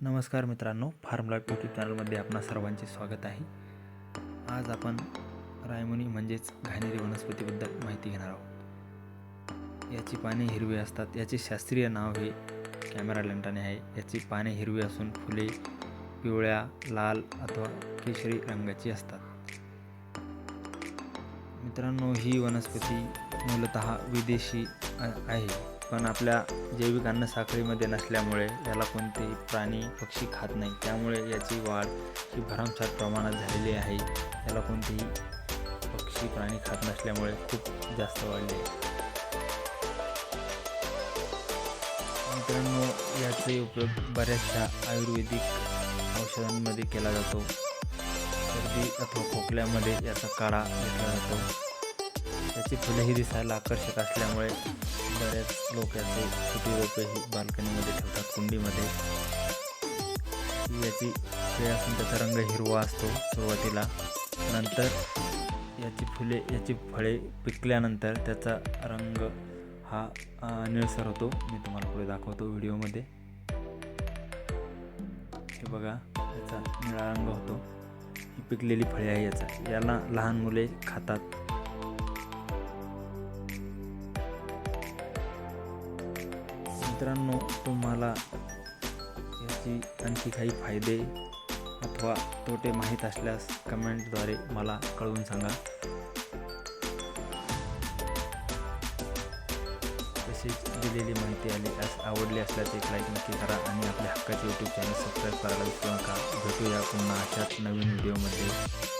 नमस्कार मित्रांनो form life YouTube चॅनलमध्ये आपणा सर्वांचे स्वागत आहे. आज आपण रायमुनी म्हणजेच घाणेरी वनस्पतीबद्दल माहिती घेणार आहोत. याची पाने हिरवी असतात. याचे शास्त्रीय नाव हे कॅमेरा लेंटाने आहे. याची पाने हिरवी असून फुले पिवळ्या लाल अथवा केशरी रंगाची असतात. मित्रांनो ही वनस्पती मूलतः विदेशी आ- आहे. पण आपल्या जैविक अन्न साखळीमध्ये नसल्यामुळे याला कोणतेही प्राणी पक्षी खात नाही. त्यामुळे याची वाढ ही भरमसाठ प्रमाणात झालेली आहे. याला कोणतेही पक्षी प्राणी खात नसल्यामुळे खूप जास्त वाढले आहे. मित्रांनो याचे उपयोग बऱ्याचशा आयुर्वेदिक औषधांमध्ये केला जातो. सर्दी अथवा खोकल्यामध्ये याचा काढा घेतला जातो. याची फुलेही दिसायला आकर्षक असल्यामुळे बरेच लोक याचे छोटी रोपेही बाल्कनीमध्ये ठेवतात कुंडीमध्ये. ही याची फळे असून त्याचा रंग हिरवा असतो सुरुवातीला. नंतर याची फुले याची फळे पिकल्यानंतर त्याचा रंग हा निळसर होतो. मी तुम्हाला पुढे दाखवतो व्हिडिओमध्ये. हे बघा याचा निळा रंग होतो. ही पिकलेली फळे आहे याचा. याला लहान मुले खातात. मित्रांनो तुम्हाला याची आणखी काही फायदे अथवा तोटे माहीत असल्यास कमेंटद्वारे मला कळवून सांगा. तसेच दिलेली माहिती आली अस आवडली असल्यास एक लाईक नक्की करा आणि आपल्या हक्काचे यूट्यूब चॅनल सबस्क्राईब करायला विसरू नका. भेटूया पुन्हा अशाच नवीन व्हिडिओमध्ये